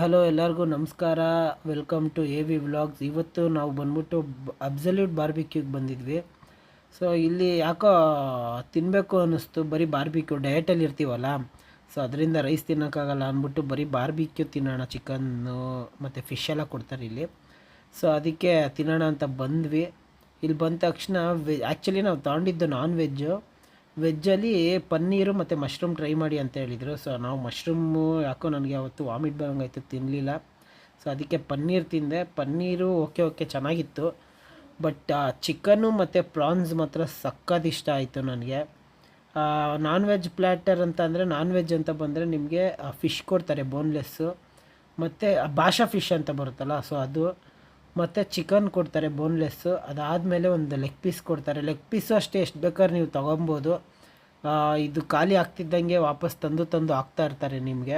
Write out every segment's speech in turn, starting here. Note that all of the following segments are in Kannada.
ಹಲೋ ಎಲ್ಲರಿಗೂ ನಮಸ್ಕಾರ. Welcome to A V vlogs ಇವತ್ತು ನಾವು ಬಂದ್ಬಿಟ್ಟು ಅಬ್ಸಲ್ಯೂಟ್ ಬಾರ್ಬಿಕ್ಯೂಗೆ ಬಂದಿದ್ವಿ. ಸೊ ಇಲ್ಲಿ ಯಾಕೋ ತಿನ್ನಬೇಕು ಅನ್ನಿಸ್ತು. ಬರೀ ಬಾರ್ಬಿಕ್ಯೂ ಡಯಟಲ್ಲಿ ಇರ್ತೀವಲ್ಲ? ಸೊ ಅದರಿಂದ ರೈಸ್ ತಿನ್ನೋಕ್ಕಾಗಲ್ಲ ಅಂದ್ಬಿಟ್ಟು ಬರೀ ಬಾರ್ಬಿಕ್ಯೂ ತಿನ್ನೋಣ ಚಿಕನ್ನು ಮತ್ತು ಫಿಶ್ ಎಲ್ಲ ಕೊಡ್ತಾರೆ ಇಲ್ಲಿ. ಸೊ ಅದಕ್ಕೆ ತಿನ್ನೋಣ ಅಂತ ಬಂದ್ವಿ. ಇಲ್ಲಿ ಬಂದ ತಕ್ಷಣ ವೆ ಆ್ಯಕ್ಚುಲಿ ನಾವು ತಗೊಂಡಿದ್ದು ನಾನ್ ವೆಜ್ಜು ವೆಜ್ಜಲ್ಲಿ ಪನ್ನೀರು ಮತ್ತು ಮಶ್ರೂಮ್ ಟ್ರೈ ಮಾಡಿ ಅಂತ ಹೇಳಿದರು. ಸೊ ನಾವು ಮಶ್ರೂಮು ಯಾಕೋ ನನಗೆ ಅವತ್ತು ವಾಮಿಟ್ ಬರೋಂಗಾಯ್ತು ತಿನ್ನಲಿಲ್ಲ ಸೊ ಅದಕ್ಕೆ ಪನ್ನೀರ್ ತಿಂದೆ. ಪನ್ನೀರು ಓಕೆ ಓಕೆ ಚೆನ್ನಾಗಿತ್ತು. ಬಟ್ ಚಿಕನ್ನು ಮತ್ತು ಪ್ರಾನ್ಸ್ ಮಾತ್ರ ಸಕ್ಕತ್ ಇಷ್ಟ ಆಯಿತು ನನಗೆ. ನಾನ್ ವೆಜ್ ಪ್ಲ್ಯಾಟರ್ ಅಂತ ಅಂದರೆ ನಾನ್ ವೆಜ್ ಅಂತ ಬಂದರೆ ನಿಮಗೆ ಫಿಶ್ ಕೊಡ್ತಾರೆ ಬೋನ್ಲೆಸ್ಸು ಮತ್ತು ಭಾಷಾ ಫಿಶ್ ಅಂತ ಬರುತ್ತಲ್ಲ ಸೊ ಅದು. ಮತ್ತು ಚಿಕನ್ ಕೊಡ್ತಾರೆ ಬೋನ್ಲೆಸ್ಸು ಅದಾದಮೇಲೆ ಒಂದು ಲೆಗ್ ಪೀಸ್ ಕೊಡ್ತಾರೆ. ಲೆಗ್ ಪೀಸು ಅಷ್ಟೇ, ಎಷ್ಟು ಬೇಕಾದ್ರೆ ನೀವು ತೊಗೊಬೋದು. ಇದು ಖಾಲಿ ಆಗ್ತಿದ್ದಂಗೆ ವಾಪಸ್ ತಂದು ತಂದು ಹಾಕ್ತಾ ಇರ್ತಾರೆ ನಿಮಗೆ.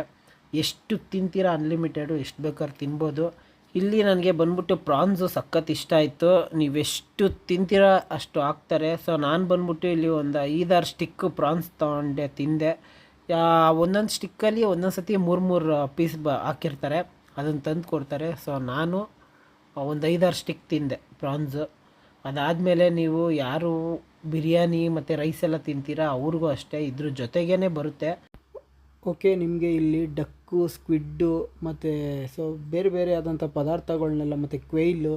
ಎಷ್ಟು ತಿಂತೀರಾ ಅನ್ಲಿಮಿಟೆಡು ಎಷ್ಟು ಬೇಕಾದ್ರೆ ತಿನ್ಬೋದು. ಇಲ್ಲಿ ನನಗೆ ಬಂದ್ಬಿಟ್ಟು ಪ್ರಾನ್ಸು ಸಖತ್ ಇಷ್ಟ ಆಯಿತು. ನೀವೆಷ್ಟು ತಿಂತೀರಾ ಅಷ್ಟು ಹಾಕ್ತಾರೆ. ಸೊ ನಾನು ಬಂದ್ಬಿಟ್ಟು ಇಲ್ಲಿ ಒಂದು ಐದಾರು ಸ್ಟಿಕ್ಕು ಪ್ರಾನ್ಸ್ ತೊಗೊಂಡೆ, ತಿಂದೆ. ಒಂದೊಂದು ಸ್ಟಿಕ್ಕಲ್ಲಿ ಒಂದೊಂದು ಸತಿ ಮೂರು ಮೂರು ಪೀಸ್ ಬ, ಹಾಕಿರ್ತಾರೆ. ಅದನ್ನು ತಂದು ಕೊಡ್ತಾರೆ. ಸೊ ನಾನು ಒಂದು ಐದಾರು ಸ್ಟಿಕ್ ತಿಂದೆ ಪ್ರಾನ್ಸು ಅದಾದಮೇಲೆ ನೀವು ಯಾರು ಬಿರಿಯಾನಿ ಮತ್ತು ರೈಸ್ ಎಲ್ಲ ತಿಂತೀರಾ? ಅವ್ರಿಗೂ ಅಷ್ಟೇ, ಇದ್ರ ಜೊತೆಗೇ ಬರುತ್ತೆ. ಓಕೆ, ನಿಮಗೆ ಇಲ್ಲಿ ಡಕ್ಕು, ಸ್ಕ್ವಿಡ್ಡು ಮತ್ತು ಸೊ ಬೇರೆ ಬೇರೆ ಆದಂಥ ಪದಾರ್ಥಗಳನ್ನೆಲ್ಲ ಮತ್ತು ಕ್ವೈಲು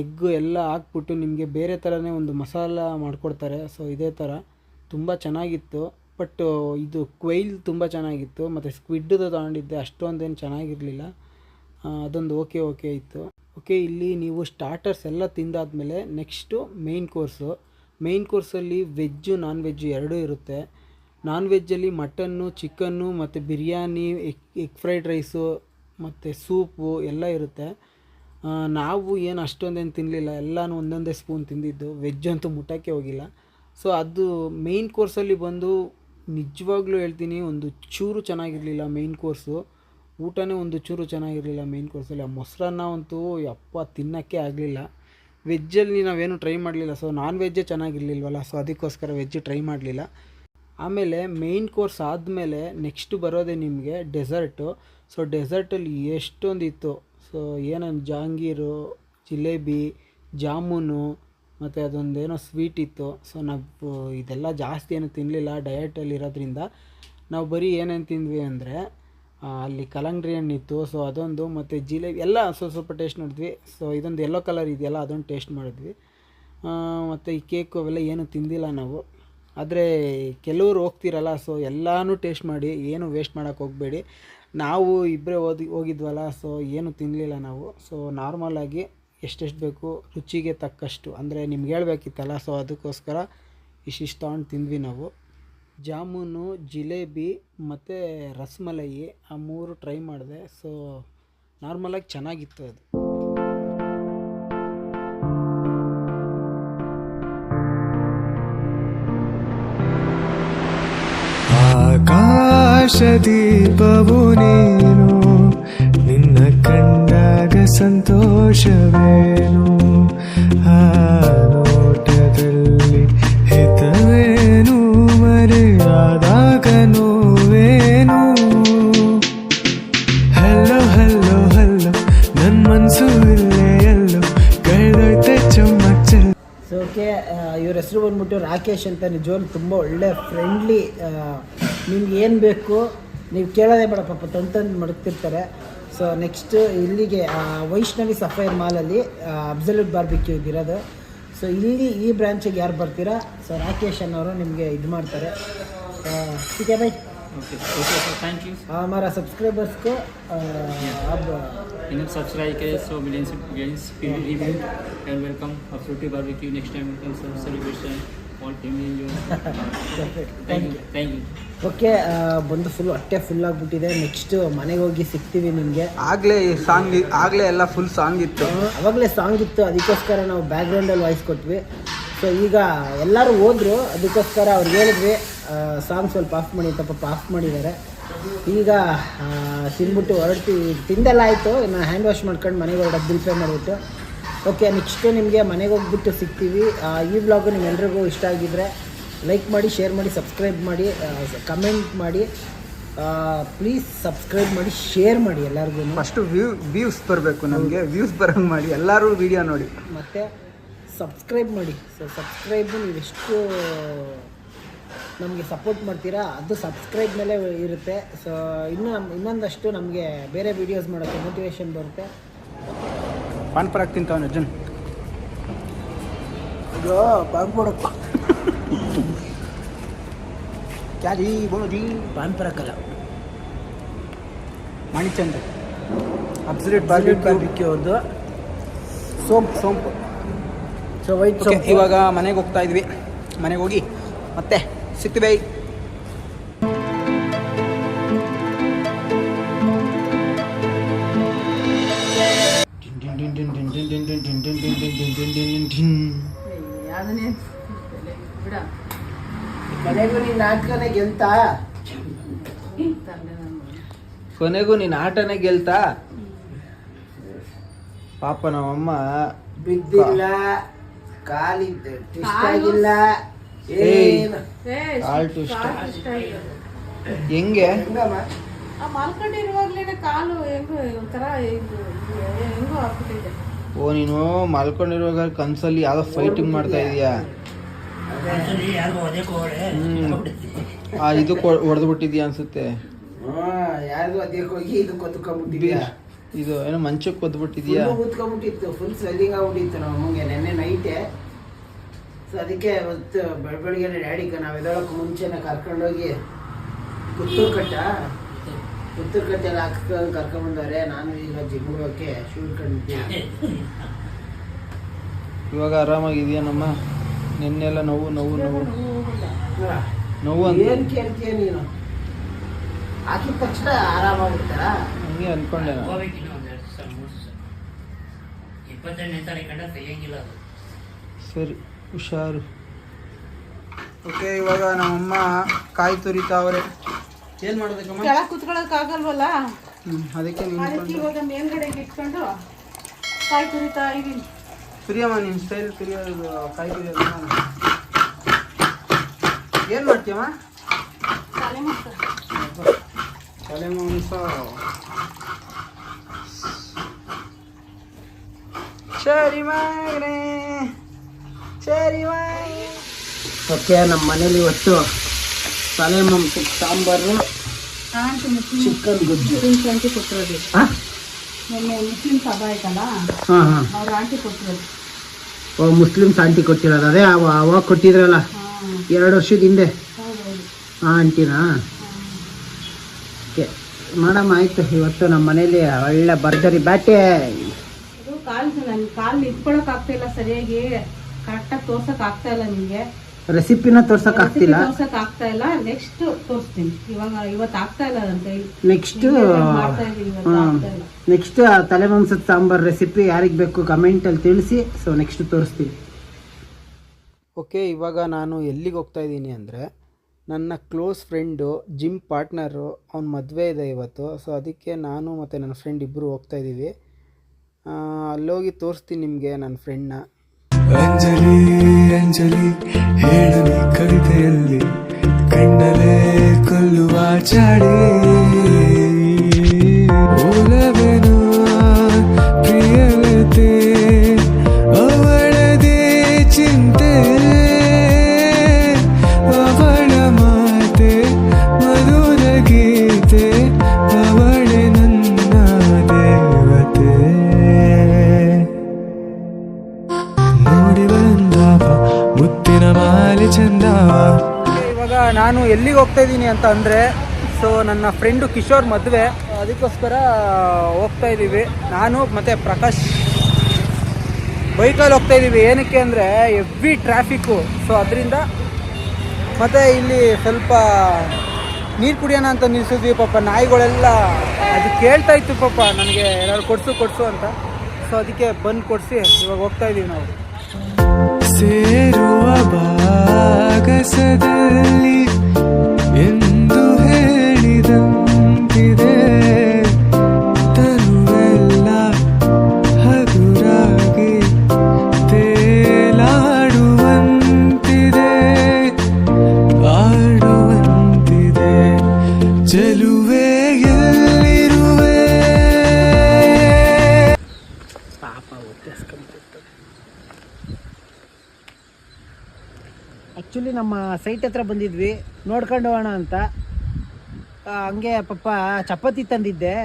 ಎಗ್ಗು ಎಲ್ಲ ಹಾಕ್ಬಿಟ್ಟು ನಿಮಗೆ ಬೇರೆ ಥರನೇ ಒಂದು ಮಸಾಲ ಮಾಡಿಕೊಡ್ತಾರೆ. ಸೊ ಇದೇ ಥರ ತುಂಬ ಚೆನ್ನಾಗಿತ್ತು. ಬಟ್ ಇದು ಕ್ವೈಲ್ ತುಂಬ ಚೆನ್ನಾಗಿತ್ತು. ಮತ್ತು ಸ್ಕ್ವಿಡ್ದು ತಗೊಂಡಿದ್ದೆ, ಅಷ್ಟೊಂದೇನು ಚೆನ್ನಾಗಿರಲಿಲ್ಲ. ಅದೊಂದು ಓಕೆ ಓಕೆ ಇತ್ತು ಓಕೆ ಇಲ್ಲಿ ನೀವು ಸ್ಟಾರ್ಟರ್ಸ್ ಎಲ್ಲ ತಿಂದಾದಮೇಲೆ ನೆಕ್ಸ್ಟು ಮೇಯ್ನ್ ಕೋರ್ಸು ಮೇಯ್ನ್ ಕೋರ್ಸಲ್ಲಿ ವೆಜ್ಜು ನಾನ್ ವೆಜ್ಜು ಎರಡೂ ಇರುತ್ತೆ. ನಾನ್ ವೆಜ್ಜಲ್ಲಿ ಮಟನ್ನು ಚಿಕನ್ನು ಮತ್ತು biryani egg egg fried rice ಮತ್ತು ಸೂಪು ಎಲ್ಲ ಇರುತ್ತೆ. ನಾವು ಏನು ಅಷ್ಟೊಂದೇನು ತಿನ್ನಲಿಲ್ಲ ಎಲ್ಲನೂ ಒಂದೊಂದೇ ಸ್ಪೂನ್ ತಿಂದಿದ್ದು. ವೆಜ್ ಅಂತೂ ಮುಟ್ಟಕ್ಕೆ ಹೋಗಿಲ್ಲ. ಸೊ ಅದು ಮೇಯ್ನ್ ಕೋರ್ಸಲ್ಲಿ ಬಂದು ನಿಜವಾಗ್ಲೂ ಹೇಳ್ತೀನಿ, ಒಂದು ಚೂರು ಚೆನ್ನಾಗಿರಲಿಲ್ಲ ಮೇಯ್ನ್ ಕೋರ್ಸು ಊಟನೇ ಒಂದು ಚೂರು ಚೆನ್ನಾಗಿರಲಿಲ್ಲ ಮೇಯ್ನ್ ಕೋರ್ಸಲ್ಲಿ ಆ ಮೊಸರನ್ನ ಅಂತೂ ಯಪ್ಪ ತಿನ್ನೋಕ್ಕೆ ಆಗಲಿಲ್ಲ. ವೆಜ್ಜಲ್ಲಿ ನಾವೇನು ಟ್ರೈ ಮಾಡಲಿಲ್ಲ. ಸೊ ನಾನ್ ವೆಜ್ಜೇ ಚೆನ್ನಾಗಿರ್ಲಿಲ್ವಲ್ಲ? ಸೊ ಅದಕ್ಕೋಸ್ಕರ ವೆಜ್ ಟ್ರೈ ಮಾಡಲಿಲ್ಲ. ಆಮೇಲೆ ಮೇಯ್ನ್ ಕೋರ್ಸ್ ಆದಮೇಲೆ ನೆಕ್ಸ್ಟ್ ಬರೋದೇ ನಿಮಗೆ ಡೆಸರ್ಟು ಸೊ ಡೆಸರ್ಟಲ್ಲಿ ಎಷ್ಟೊಂದಿತ್ತು? ಸೊ ಏನೊಂದು ಜಾಂಗೀರು, ಜಿಲೇಬಿ, ಜಾಮೂನು, ಮತ್ತು ಅದೊಂದೇನೋ ಸ್ವೀಟ್ ಇತ್ತು. ಸೊ ನಾವು ಇದೆಲ್ಲ ಜಾಸ್ತಿ ಏನು ತಿನ್ನಲಿಲ್ಲ ಡಯಟಲ್ಲಿ ಇರೋದ್ರಿಂದ ನಾವು ಬರೀ ಏನೇನು ತಿಂದ್ವಿ ಅಂದರೆ ಅಲ್ಲಿ ಕಲ್ಲಂಗಡಿ ಹಣ್ಣಿತ್ತು. ಸೊ ಅದೊಂದು ಮತ್ತು ಜಿಲೇಬಿ ಎಲ್ಲ ಸ್ವಲ್ಪ ಸ್ವಲ್ಪ ಟೇಸ್ಟ್ ಮಾಡಿದ್ವಿ ಸೊ ಇದೊಂದು ಎಲ್ಲೋ ಕಲರ್ ಇದೆಯಲ್ಲ, ಅದೊಂದು ಟೇಸ್ಟ್ ಮಾಡಿದ್ವಿ. ಮತ್ತು ಈ ಕೇಕು ಅವೆಲ್ಲ ಏನು ತಿಂದಿಲ್ಲ ನಾವು. ಆದರೆ ಕೆಲವರು ಹೋಗ್ತಿರಲ್ಲ ಸೊ ಎಲ್ಲನೂ ಟೇಸ್ಟ್ ಮಾಡಿ, ಏನು ವೇಸ್ಟ್ ಮಾಡೋಕ್ಕೆ ಹೋಗಬೇಡಿ. ನಾವು ಇಬ್ಬರೇ ಓದಿ ಹೋಗಿದ್ವಲ್ಲ ಸೊ ಏನು ತಿನ್ನಲಿಲ್ಲ ನಾವು. ಸೊ ನಾರ್ಮಲಾಗಿ ಎಷ್ಟೆಷ್ಟು ಬೇಕು, ರುಚಿಗೆ ತಕ್ಕಷ್ಟು. ಅಂದರೆ ನಿಮ್ಗೆ ಹೇಳ್ಬೇಕಿತ್ತಲ್ಲ ಸೊ ಅದಕ್ಕೋಸ್ಕರ ಇಷ್ಟಿಷ್ಟು ತೊಗೊಂಡು ತಿಂದ್ವಿ ನಾವು. ಜಾಮೂನು, ಜಿಲೇಬಿ ಮತ್ತು ರಸ್ಮಲೈ ಆ ಮೂರು ಟ್ರೈ ಮಾಡಿದೆ. ಸೊ ನಾರ್ಮಲಾಗಿ ಚೆನ್ನಾಗಿತ್ತು ಅದು. ಆಕಾಶದೀಪವು ನೀನು, ನಿನ್ನ ಕಂಡಾಗ ಸಂತೋಷವೇನು? ಬಂದ್ಬಿಟ್ಟು ರಾಕೇಶ್ ಅಂತ ನಿಜವಾಗ್ಲೂ ತುಂಬ ಒಳ್ಳೆ ಫ್ರೆಂಡ್ಲಿ ನಿಮ್ಗೆ ಏನು ಬೇಕು ನೀವು ಕೇಳೋದೇ ಬೇಡ ಪಾಪ ತಂದು ತಂದು ಮಡಗ್ತಿರ್ತಾರೆ. ಸೊ ನೆಕ್ಸ್ಟು ಇಲ್ಲಿಗೆ ವೈಷ್ಣವಿ ಸಫೈರ್ ಮಾಲಲ್ಲಿ ಅಬ್ಸಲ್ಯೂಟ್ ಬಾರ್ಬಿಕ್ಯೂ ಇದಿರೋದು ಸೊ ಇಲ್ಲಿ ಈ ಬ್ರ್ಯಾಂಚಿಗೆ ಯಾರು ಬರ್ತೀರಾ? ಸೊ ರಾಕೇಶ್ ಅನ್ನೋರು ನಿಮಗೆ ಇದು ಮಾಡ್ತಾರೆ. Bye. okay okay sir thank you हमारा सब्सक्राइबर्स को आ, अब इन्हें सब्सक्राइब करें so millions millions people and welcome absolutely barbecue next time welcome sir celebration all team enjoy thank you thank you okay ಬಂದು ಫುಲ್ ಹೊಟ್ಟೆ ಫುಲ್ ಆಗಿಬಿಟ್ಟಿದೆ ನೆಕ್ಸ್ಟ್ ಮನೆಗೆ ಹೋಗಿ ಸಿಗ್ತೀವಿ ನಿಮಗೆ ಆಗಲೇ ಸಾಂಗ್ ಆಗಲೇ ಎಲ್ಲ ಫುಲ್ ಸಾಂಗ್ ಇತ್ತು ಅವಾಗಲೇ ಸಾಂಗ್ ಇತ್ತು ಅದಕ್ಕೋಸ್ಕರ ನಾವು ಬ್ಯಾಕ್ಗ್ರೌಂಡಲ್ಲಿ ವಾಯ್ಸ್ ಕೊಟ್ವಿ ಸೊ ಈಗ ಎಲ್ಲರೂ ಹೋದ್ರು ಅದಕ್ಕೋಸ್ಕರ ಅವ್ರು ಹೇಳಿದ್ವಿ ಸಾಂಗ್ ಸ್ವಲ್ಪ ಆಫ್ ಮಾಡಿ ಪಾಪ ಆಫ್ ಮಾಡಿದ್ದಾರೆ. ಈಗ ತಿಂದ್ಬಿಟ್ಟು ಹೊರಡ್ತೀವಿ ತಿಂದೆಲ್ಲ ಆಯಿತು. ಇನ್ನು ಹ್ಯಾಂಡ್ ವಾಶ್ ಮಾಡ್ಕೊಂಡು ಮನೆಗೆ ಹೊರಡೋದು ಬಿಲ್ ಪೇ ಮಾಡಿಬಿಟ್ಟು. ಓಕೆ ನೆಕ್ಸ್ಟು ನಿಮಗೆ ಮನೆಗೆ ಹೋಗ್ಬಿಟ್ಟು ಸಿಗ್ತೀವಿ. ಈ ವ್ಲಾಗು ನಿಮ್ಮೆಲ್ರಿಗೂ ಇಷ್ಟ ಆಗಿದ್ದರೆ ಲೈಕ್ ಮಾಡಿ ಶೇರ್ ಮಾಡಿ ಸಬ್ಸ್ಕ್ರೈಬ್ ಮಾಡಿ ಕಮೆಂಟ್ ಮಾಡಿ. ಪ್ಲೀಸ್ ಸಬ್ಸ್ಕ್ರೈಬ್ ಮಾಡಿ ಶೇರ್ ಮಾಡಿ ಎಲ್ಲರಿಗೂ ಫಸ್ಟು ವ್ಯೂ ವ್ಯೂಸ್ ಬರಬೇಕು ನಮಗೆ. ವ್ಯೂಸ್ ಬರೋಂಗೆ ಮಾಡಿ. ಎಲ್ಲರೂ ವಿಡಿಯೋ ನೋಡಿ. ಮತ್ತು ಸಬ್ಸ್ಕ್ರೈಬ್ ಮಾಡಿ. ಸೊ ಸಬ್ಸ್ಕ್ರೈಬು ನೀವು ಎಷ್ಟು ನಮಗೆ ಸಪೋರ್ಟ್ ಮಾಡ್ತೀರಾ ಅದು ಸಬ್ಸ್ಕ್ರೈಬ್ ಮೇಲೆ ಇರುತ್ತೆ. ಸೊ ಇನ್ನು ಇನ್ನೊಂದಷ್ಟು ನಮಗೆ ಬೇರೆ ವೀಡಿಯೋಸ್ ಮಾಡೋಕ್ಕೆ ಮೋಟಿವೇಶನ್ ಬರುತ್ತೆ. ಪಾನ್ ಪರಾಗ್ ತಿಂತವನು ಅರ್ಜುನ್. ಅಯ್ಯೋ ಬಾಗ್ಬಿಡಪ್ಪ ಕ್ಯಾರಿ ಬೋಡಿ ಪಾನ್ ಪರಕಲ್ಲ ಮಣಿಚಂದ್ರ. ಅಬ್ಸಲ್ಯೂಟ್ ಬಾಲ್ಯೂಟ್ ಬಿಕ್ಕಿ ಬಾರ್ಬಿಕ್ಯೂ ಒಂದು ಸೋಂಪು ಸೋಂಪು. ಸೊ ವೈಟ್ ಸೋಂಪು. ಇವಾಗ ಮನೆಗೆ ಹೋಗ್ತಾ ಇದ್ವಿ. ಮನೆಗೆ ಹೋಗಿ ಮತ್ತೆ ಸಿಗ್ತೀವಿ ಮನೆಗೂ ನೀನು ನಾಟಕನೇ ಗೆಲ್ತಾ ಕೊನೆಗೂ ನಿನ್ನ ಆಟನೇ ಗೆಲ್ತಾ ಪಾಪ ನಮ್ಮಮ್ಮ ಬಿದ್ದಿಲ್ಲ ಕಾಲಿದ್ದ ಟಿಸ್ಟ್ ಆಗಿಲ್ಲ ಏಯ್. ಏನು ಕಾಲ್ ಟ್ವಿಸ್ಟ್ ಹೆಂಗೆ? ಮಲ್ಕೊಂಡಿರುವಾಗ್ಲೇನೆ ಕಾಲು ಹೆಂಗೋ ಒಂಥರ ಇದು ಹೆಂಗೋ ಆಗ್ಬಿಟ್ಟಿದೆ. ಓ ನೀನು ಮಲ್ಕೊಂಡಿರುವಾಗ ಕನ್ಸಲ್ಲಿ ಯಾವ್ದೋ ಫೈಟಿಂಗ್ ಮಾಡ್ತಾ ಇದೀಯಾ? ಇದು ಹೊಡೆದು ಬಿಟ್ಟಿದ್ಯಾ ಅನ್ಸುತ್ತೆ? ಯಾರಿಗೂ ಅದಕ್ಕೆ ಹೋಗಿ ಇದು ಏನೋ ಮಂಚಕ್ಕೆ ಒದ್ಬಿಟ್ಟಿದ್ಯಾ ಕೂತ್ಕೊಂಡ್ಬಿಟ್ಟಿತ್ತು ಫುಲ್ ಸ್ವೆಲ್ಲಿಂಗ್ ಆಗ್ಬಿಟ್ಟಿತ್ತು ನಾವು ನೆನ್ನೆ ನೈಟೇ ಸೊ ಅದಕ್ಕೆ ಅವತ್ತು ಬೆಳ ಬೆಳಗ್ಗೆ ಡ್ಯಾಡಿಗೆ ನಾವು ಎದೊಳಕ್ಕೆ ಮುಂಚೆನೇ ಕರ್ಕೊಂಡೋಗಿ ಪುತ್ತೂರು ಕಟ್ಟ ಪುತ್ತೂರು ಕಟ್ಟೆಲ್ಲ ಹಾಕ್ಕೊಂಡು ಕರ್ಕೊಂಡ್ಬಂದವ್ರೆ ನಾನು ಈಗ ಜಿಮ್ಗೆ ಹೋಗಕ್ಕೆ ಶೂ ಇಟ್ಕೊಂಡಿದ್ದೀನಿ ಇವಾಗ ಆರಾಮಾಗಿದೆಯಾ ನಮ್ಮ ನಿನ್ನೆಲ್ಲ ನೋವು ನೋವು ನೋವು. ನೋವು ಏನು ಕೇಳ್ತೀಯ ನೀನು? ಹಾಕಿದ ತಕ್ಷಣ ಆರಾಮಾಗುತ್ತಾ ಹಂಗೆ ದಿವಸ ಇಪ್ಪತ್ತೆಂಟನೇ ತಾರೀಕು ಕಂಡ ತೆಗಿಯಂಗಿಲ್ಲ ಅದು. ಸರಿ. ಹುಷಾರು. ಓಕೆ ಇವಾಗ ನಮ್ಮಮ್ಮ ಕಾಯಿ ತುರಿತಾವ್ರೆ. ಏನು ಮಾಡೋದಕ್ಕಮ್ಮ ಕೆಳಗೆ ಕುತ್ಕೊಳ್ಳೋಕ್ಕಾಗಲ್ವಲ್ಲ ಆಗಲ್ವಲ್ಲ ಹ್ಮ್, ಅದಕ್ಕೆ ಅದಕ್ಕೆ ನಿಂತ್ಕೊಂಡು ಇವಾಗ ಮೇಲ್ಗಡೆಗೆ ಇಟ್ಕೊಂಡು ಕಾಯಿ ತುರಿತಾ ಇದೀನಿ. ಪ್ರಿಯಮ್ಮ ನಿಮ್ಮ ಸ್ಟೈಲ್ ತುರಿಯೋದು ಕಾಯಿ ತುರಿಯೋದು? ಏನು ಮಾಡ್ತೀಯಮ್ಮ? ತಲೆ ಮಾಂಸ ಸರಿ ಮಗನೇ ಸರಿ ಓಕೆ ನಮ್ಮ ಮನೇಲಿ ಇವತ್ತು ತಲೆ ಮಾಂಸ ಸಾಂಬಾರು ಚಿಕನ್ ಗುಜ್ಜು. ಆಂಟಿ ಕೊಟ್ಟಿರೋದು. ಹಾಂ ಮೊನ್ನೆ ಮುಸ್ಲಿಮ್ಸ್ ಹಬ್ಬ ಆಯ್ತಲ್ಲ ಹಾಂ ಹಾಂ. ಅವ್ರ ಆಂಟಿ ಕೊಟ್ಟಿರೋದು. ಓ ಮುಸ್ಲಿಮ್ಸ್ ಆಂಟಿ ಕೊಟ್ಟಿರೋದು. ಅದೇ ಅವ ಅವಾಗ ಕೊಟ್ಟಿದ್ರಲ್ಲ. ಎರಡು ವರ್ಷದ ಹಿಂದೆ. ಹಾಂ ಆಂಟಿನಾ? ಓಕೆ. ಮೇಡಮ್ ಆಯಿತು. ಇವತ್ತು ನಮ್ಮ ಮನೇಲಿ ಒಳ್ಳೆ ಬರ್ದರಿ. ಬ್ಯಾಟೆ ಕಾಲು ಕಾಲ್ ಕಾಲು ನಿಂತ್ಕೊಳಕ್ ಆಗ್ತಾ ಇಲ್ಲ ಸರಿಯಾಗಿ. ಕರೆಕ್ಟಾಗಿ ತೋರ್ಸಕ್ ಆಗ್ತಾ ಇಲ್ಲ ನಿಮ್ಗೆ. ರೆಸಿಪಿನ ತೋರ್ಸಕ್ ಆಗ್ತಿಲ್ಲ. ತೋರ್ಸಕ್ ಆಗ್ತಾ ಇಲ್ಲ. ನೆಕ್ಸ್ಟ್ ತೋರಿಸ್ತೀನಿ. ಇವಾಗ ಇವತ್ತು ಆಗ್ತಾ ಇಲ್ಲ ನನ್ನ ಕೈ ನೆಕ್ಸ್ಟ್ ಮಾಡ್ತಾ ಇದೀನಿ ಇವತ್ತು ಆಗ್ತಾ ಇಲ್ಲ. ನೆಕ್ಸ್ಟ್ ತಲೆ ಮಾಂಸದ ಸಾಂಬಾರ್ ರೆಸಿಪಿ ಯಾರಿಗೆ ಬೇಕು ಕಮೆಂಟಲ್ಲಿ ತಿಳಿಸಿ. ಸೊ ನೆಕ್ಸ್ಟ್ ತೋರಿಸ್ತೀನಿ. ಓಕೆ ಇವಾಗ ನಾನು ಎಲ್ಲಿಗೆ ಹೋಗ್ತಾ ಇದ್ದೀನಿ ಅಂದರೆ ನನ್ನ ಕ್ಲೋಸ್ ಫ್ರೆಂಡು ಜಿಮ್ ಪಾರ್ಟ್ನರು ಅವ್ನ ಮದುವೆ ಇದೆ ಇವತ್ತು. ಸೊ ಅದಕ್ಕೆ ನಾನು ಮತ್ತು ನನ್ನ ಫ್ರೆಂಡ್ ಇಬ್ಬರು ಹೋಗ್ತಾ ಇದ್ದೀವಿ. ಅಲ್ಲೋಗಿ ತೋರಿಸ್ತೀನಿ ನಿಮಗೆ ನನ್ನ ಫ್ರೆಂಡ್ನ ಅಂಜಲಿ ಅಂಜಲಿ ಹೇಳಲಿ ಕವಿತೆಯಲ್ಲಿ ಕಣ್ಣಲೇ ಕೊಲ್ಲುವ ಚಾಡಿ ನಾನು ಎಲ್ಲಿಗೆ ಹೋಗ್ತಾ ಇದ್ದೀನಿ ಅಂತ ಅಂದರೆ ಸೊ ನನ್ನ ಫ್ರೆಂಡು ಕಿಶೋರ್ ಮದುವೆ. ಅದಕ್ಕೋಸ್ಕರ ಹೋಗ್ತಾ ಇದ್ದೀವಿ. ನಾನು ಮತ್ತು ಪ್ರಕಾಶ್ ಬೈಕಲ್ಲಿ ಹೋಗ್ತಾ ಇದ್ದೀವಿ. ಏನಕ್ಕೆ ಅಂದರೆ ಎವ್ರಿ ಟ್ರಾಫಿಕ್ಕು ಸೊ ಅದರಿಂದ ಮತ್ತು ಇಲ್ಲಿ ಸ್ವಲ್ಪ ನೀರು ಕುಡಿಯೋಣ ಅಂತ ನಿಲ್ಸಿದ್ವಿ ಪಾಪ. ನಾಯಿಗಳೆಲ್ಲ ಅದು ಕೇಳ್ತಾ ಇತ್ತು ಪಾಪ. ನನಗೆ ಏನಾದ್ರು ಕೊಡಿಸು ಕೊಡಿಸು ಅಂತ. ಸೊ ಅದಕ್ಕೆ ಬಂದು ಕೊಡಿಸಿ ಇವಾಗ ಹೋಗ್ತಾ ಇದ್ದೀವಿ ನಾವು. ಸೇರುವ سدلي ನಮ್ಮ ಸೈಟ್ ಹತ್ರ ಬಂದಿದ್ವಿ. ನೋಡ್ಕೊಂಡು ಹೋಗೋಣ ಅಂತ ಹಂಗೆ ಪಪ್ಪ ಚಪಾತಿ ತಂದಿದ್ದೆ.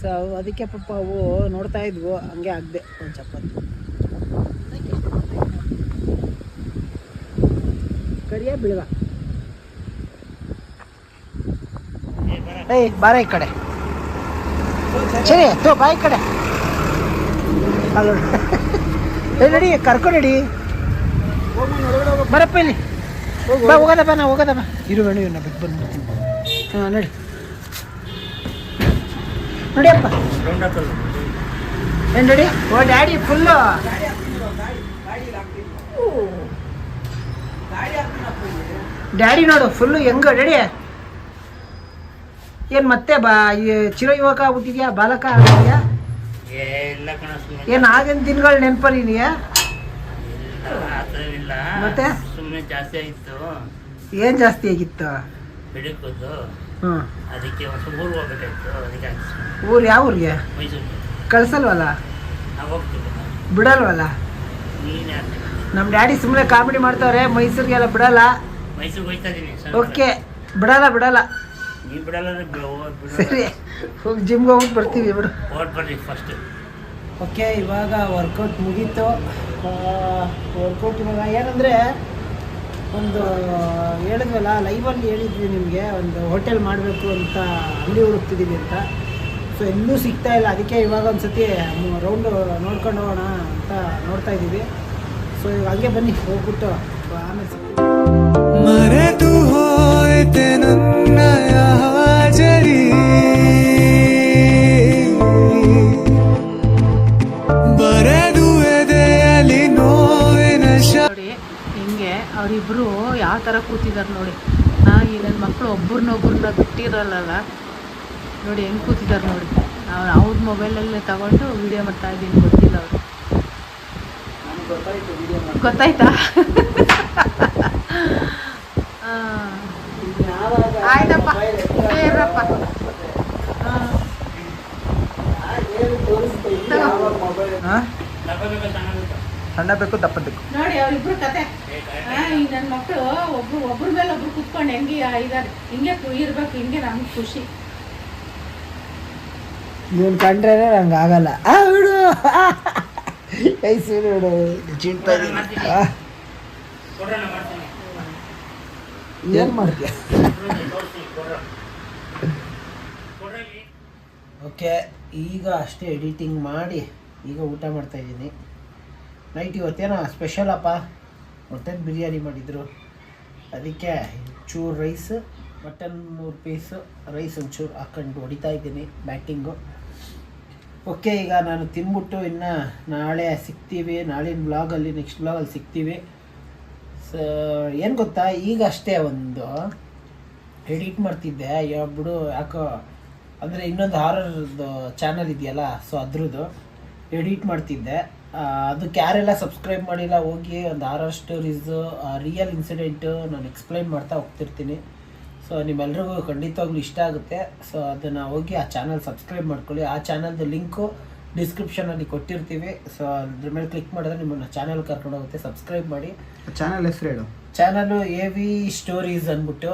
ಸೊ ಅದಕ್ಕೆ ಪಪ್ಪ ಅವು ನೋಡ್ತಾ ಇದ್ವು. ಹಂಗೆ ಆಗದೆ ಒಂದು ಚಪಾತಿ. ಕರಿಯ ಬಿಳುವ ಏಯ್ ಬಾರ ಈ ಕಡೆ. ಸರಿ, ತೋ, ಬಾ ಈ ಕಡೆ. ಅಲ್ಲ ಏ, ನಡಿ ಕರ್ಕೊಂಡು ನಡಿ. ಬರಪ್ಪ ಇಲ್ಲಿ. ಬಾ ಹೋಗೋದ ಬಾ ನಾ ಹೋಗೋದಪ್ಪ ಇರು ಬೇಡ ಇವ್ರನ್ನ ಬಿಟ್ಟು ಬಂದ್ಬಿಡ್ತೀನಿ. ಹಾಂ ನೋಡಿ. ನಡಿಯಪ್ಪ. ಏನು ನೋಡಿ. ಓ ಡ್ಯಾಡಿ ಫುಲ್ಲು ಡ್ಯಾಡಿ ನೋಡು ಫುಲ್ಲು ಹೆಂಗ ಡ್ಯಾಡಿ ಏನು ಮತ್ತೆ ಬಾ ಈ ಚಿರ ಯುವಕ ಆಗ್ಬಿಟ್ಟಿದ್ಯಾ ಬಾಲಕ ಆಗ್ಬಿಟ್ಟಿದ್ಯಾ? ಏನು ಆಗಿನ ದಿನಗಳು ನೆನಪಲ್ಲಿ ಮತ್ತೆ? ಸುಮ್ಮನೆ ಜಾಸ್ತಿ ಆಯಿತು ಏನು ಜಾಸ್ತಿ ಆಗಿತ್ತು? ಊರ್ ಹ್ಞೂ ಅದಕ್ಕೆ ಒಂದು ಸ್ವಲ್ಪ ಊರಿಗೆ ಹೋಗ್ಬೇಕಾಯ್ತು. ಅದಕ್ಕೆ ಹಾಕ್ಸಿ ಊರು ಯಾವ ಊರಿಗೆ? ಮೈಸೂರಿಗೆ. ಕಳ್ಸಲ್ವಲ್ಲ? ನಾವು ಹೋಗ್ತೀವಿ. ಬಿಡಲ್ವಲ್ಲ? ನೀನು ನಮ್ಮ ಡ್ಯಾಡಿ ಸುಮ್ಮನೆ ಕಾಮಿಡಿ ಮಾಡ್ತಾವ್ರೆ ಮೈಸೂರಿಗೆಲ್ಲ ಬಿಡಲ್ಲ. ಮೈಸೂರಿಗೆ ಹೋಗ್ತಾ ಇದ್ದೀನಿ ಓಕೆ ಬಿಡಲ್ಲ ಬಿಡಲ್ಲ. ನೀವು ಬಿಡಲ್ಲ ಅಂದ್ರೆ ಬಿಡು- ಬಿಡು. ಸರಿ ಹೋಗಿ ಜಿಮ್ಗೆ ಹೋಗ್ಬಿಟ್ಟು ಬರ್ತೀವಿ ಬಿಡು. ಹೊರ್ಟ್ ಬರ್ರಿ ಫಸ್ಟ್ ಓಕೆ ಇವಾಗ ವರ್ಕೌಟ್ ಮುಗೀತು. ವರ್ಕೌಟ್ ಇವಾಗ ಏನಂದರೆ ಒಂದು, ಹೇಳಿದ್ವಲ್ಲ ಲೈವಲ್ಲಿ ಹೇಳಿದ್ವಿ ನಿಮಗೆ, ಒಂದು ಹೋಟೆಲ್ ಮಾಡಬೇಕು ಅಂತ ಅಲ್ಲಿ ಹುಡುಕ್ತಿದ್ದೀವಿ ಅಂತ. ಸೊ ಎಲ್ಲೂ ಸಿಗ್ತಾ ಇಲ್ಲ. ಅದಕ್ಕೆ ಇವಾಗ ಒಂದು ಸತಿ ರೌಂಡು ನೋಡ್ಕೊಂಡು ಹೋಗೋಣ ಅಂತ ನೋಡ್ತಾ ಇದ್ದೀವಿ. ಸೊ ಇವಾಗ ಹಾಗೆ ಬನ್ನಿ, ಹೋಗ್ಬಿಟ್ಟು ಆಮೇಲೆ ಮರೆತು ಹೋಯ್ತೆ ನನ್ನ ಹಾಜರಿ ಥರ ಕೂತಿದ್ದಾರೆ ನೋಡಿ. ಆ ಈ ನನ್ನ ಮಕ್ಕಳು ಒಬ್ರನ್ನೊಬ್ರನ್ನ ಬಿಟ್ಟಿರಲ್ಲ ನೋಡಿ ಹೆಂಗೆ ಕೂತಿದ್ದಾರೆ ನೋಡಿ. ಅವ್ರು ಅವ್ರ ಮೊಬೈಲಲ್ಲೇ ತಗೊಂಡು ವಿಡಿಯೋ ಮಾಡ್ತಾ ಇದ್ದೀನಿ ಗೊತ್ತಿಲ್ಲ ಅವರು. ಗೊತ್ತಾಯ್ತಾ. ಆಯ್ತಪ್ಪ ಏ, ಇರಪ್ಪ ಹಾಂ ಹಾಂ ಸಣ್ಣ ಬೇಕು ದಪ್ಪ ಬೇಕು. ನೋಡಿ ಅವ್ರಿಬ್ರು ಕತೆ. ಆ, ಈ ನನ್ನ ಮಕ್ಕಳು ಒಬ್ರು ಒಬ್ರ ಮೇಲೆ ಒಬ್ರು ಕುತ್ಕೊಂಡು ಹೆಂಗೆ ಇದಾರೆ? ಹಿಂಗೆ ಇರ್ಬೇಕು ಹಿಂಗೆ ನಮ್ಗೆ ಖುಷಿ. ಇವನ್ ಕಂಡ್ರೆ ನಂಗೆ ಆಗಲ್ಲ. ಆ ಬಿಡು ಐಸೂರು ಬಿಡು ಚಿಂತಾ ಏನು ಮಾಡ್ತೀಯ? ಓಕೆ ಈಗ ಅಷ್ಟೇ ಎಡಿಟಿಂಗ್ ಮಾಡಿ ಈಗ ಊಟ ಮಾಡ್ತಾ ಇದ್ದೀನಿ. ನೈಟ್ ಇವತ್ತೇನೋ ಸ್ಪೆಷಲ್ ಅಪ್ಪ. ಮಟನ್ ಬಿರಿಯಾನಿ ಮಾಡಿದರು. ಅದಕ್ಕೆ ಚೂರು ರೈಸ್ ಮಟನ್ ಮೂರು ಪೀಸು ರೈಸ್ ಒಂಚೂರು ಹಾಕೊಂಡು ಹೊಡಿತಾ ಇದ್ದೀನಿ ಬ್ಯಾಟಿಂಗು ಓಕೆ ಈಗ ನಾನು ತಿನ್ಬಿಟ್ಟು ಇನ್ನು ನಾಳೆ ಸಿಗ್ತೀವಿ. ನಾಳಿನ ಬ್ಲಾಗಲ್ಲಿ ನೆಕ್ಸ್ಟ್ ಬ್ಲಾಗಲ್ಲಿ ಸಿಗ್ತೀವಿ. ಸೊ ಏನು ಗೊತ್ತಾ? ಈಗ ಅಷ್ಟೇ ಒಂದು ಎಡಿಟ್ ಮಾಡ್ತಿದ್ದೆ. ಅಯ್ಯೋ ಬಿಡು, ಯಾಕೋ, ಅಂದರೆ ಇನ್ನೊಂದು ಹಾರರ್ದು ಚಾನಲ್ ಇದೆಯಲ್ಲ ಸೊ ಅದ್ರದ್ದು ಎಡಿಟ್ ಮಾಡ್ತಿದ್ದೆ. ಅದಕ್ಕೆ ಯಾರೆಲ್ಲ ಸಬ್ಸ್ಕ್ರೈಬ್ ಮಾಡಿಲ್ಲ ಹೋಗಿ ಒಂದು ಆರ್ ಸ್ಟೋರೀಸು ರಿಯಲ್ ಇನ್ಸಿಡೆಂಟು ನಾನು ಎಕ್ಸ್ಪ್ಲೈನ್ ಮಾಡ್ತಾ ಹೋಗ್ತಿರ್ತೀನಿ. ಸೊ ನಿಮ್ಮೆಲ್ರಿಗೂ ಖಂಡಿತವಾಗ್ಲೂ ಇಷ್ಟ ಆಗುತ್ತೆ. ಸೊ ಅದನ್ನು ಹೋಗಿ ಆ ಚಾನಲ್ ಸಬ್ಸ್ಕ್ರೈಬ್ ಮಾಡ್ಕೊಳ್ಳಿ. ಆ ಚಾನಲ್ದು ಲಿಂಕು ಡಿಸ್ಕ್ರಿಪ್ಷನಲ್ಲಿ ಕೊಟ್ಟಿರ್ತೀವಿ. ಸೊ ಅದ್ರ ಮೇಲೆ ಕ್ಲಿಕ್ ಮಾಡಿದ್ರೆ ನಿಮ್ಮನ್ನು ಚಾನಲ್ ಕರ್ಕೊಂಡು ಹೋಗುತ್ತೆ. ಸಬ್ಸ್ಕ್ರೈಬ್ ಮಾಡಿ. ಚಾನಲ್ ಹೆಸರು ಹೇಳು. ಚಾನಲ್ ಎ ವಿ ಸ್ಟೋರೀಸ್ ಅಂದ್ಬಿಟ್ಟು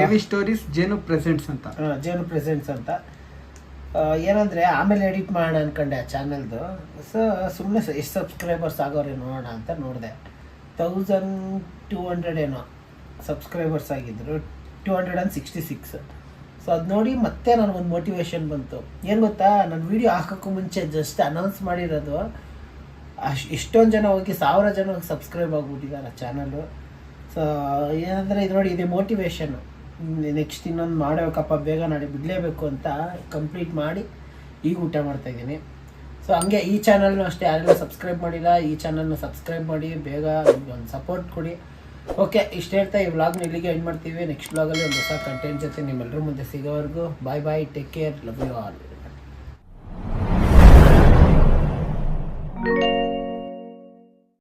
A V stories Jenu presents ಅಂತ. ಜೇನು ಪ್ರೆಸೆಂಟ್ಸ್ ಅಂತ. ಏನಂದರೆ ಆಮೇಲೆ ಎಡಿಟ್ ಮಾಡೋಣ ಅನ್ಕೊಂಡೆ ಆ ಚಾನಲ್ದು. ಸೊ ಸುಮ್ಮನೆ ಎಷ್ಟು ಸಬ್ಸ್ಕ್ರೈಬರ್ಸ್ ಆಗೋರೆ ನೋಡೋಣ ಅಂತ ನೋಡಿದೆ. ತೌಸಂಡ್ ಟೂ ಹಂಡ್ರೆಡ್ ಏನೋ ಸಬ್ಸ್ಕ್ರೈಬರ್ಸ್ ಆಗಿದ್ರು. Two hundred and sixty six so ಅದು ನೋಡಿ ಮತ್ತೆ ನನಗೊಂದು ಮೋಟಿವೇಶನ್ ಬಂತು. ಏನು ಗೊತ್ತಾ? ನನ್ನ ವೀಡಿಯೋ ಹಾಕೋಕ್ಕೂ ಮುಂಚೆ ಜಸ್ಟ್ ಅನೌನ್ಸ್ ಮಾಡಿರೋದು ಅಷ್ಟು ಎಷ್ಟೊಂದು ಜನ ಹೋಗಿ, ಸಾವಿರ ಜನ ಸಬ್ಸ್ಕ್ರೈಬ್ ಆಗಿಬಿಟ್ಟಿದ್ದಾರೆ ಆ ಚಾನಲು ಸೊ ಏನಂದರೆ ಇದು ನೋಡಿ, ಇದೆ ಮೋಟಿವೇಶನ್ನು ನೆಕ್ಸ್ಟ್ ಇನ್ನೊಂದು ಮಾಡಬೇಕಪ್ಪ, ಬೇಗ ನಾಳೆ ಬಿಡಲೇಬೇಕು ಅಂತ ಕಂಪ್ಲೀಟ್ ಮಾಡಿ ಈಗ ಊಟ ಮಾಡ್ತಾಯಿದ್ದೀನಿ ಸೊ ಹಂಗೆ ಈ ಚಾನಲ್ನು ಅಷ್ಟೇ ಯಾರೆಲ್ಲ ಸಬ್ಸ್ಕ್ರೈಬ್ ಮಾಡಿಲ್ಲ, ಈ ಚಾನಲ್ನ ಸಬ್ಸ್ಕ್ರೈಬ್ ಮಾಡಿ, ಬೇಗ ಒಂದು ಸಪೋರ್ಟ್ ಕೊಡಿ. ಓಕೆ ಇಷ್ಟು ಹೇಳ್ತಾ ಈ ವ್ಲಾಗ್ನ ಇಲ್ಲಿಗೆ ಎಂಡ್ ಮಾಡ್ತೀವಿ. ನೆಕ್ಸ್ಟ್ ವ್ಲಾಗಲ್ಲಿ ಒಂದು ಹೊಸ ಕಂಟೆಂಟ್ ಜೊತೆ ನಿಮ್ಮೆಲ್ಲರ ಮುಂದೆ ಸಿಗೋವರೆಗೂ. Bye bye take care love you all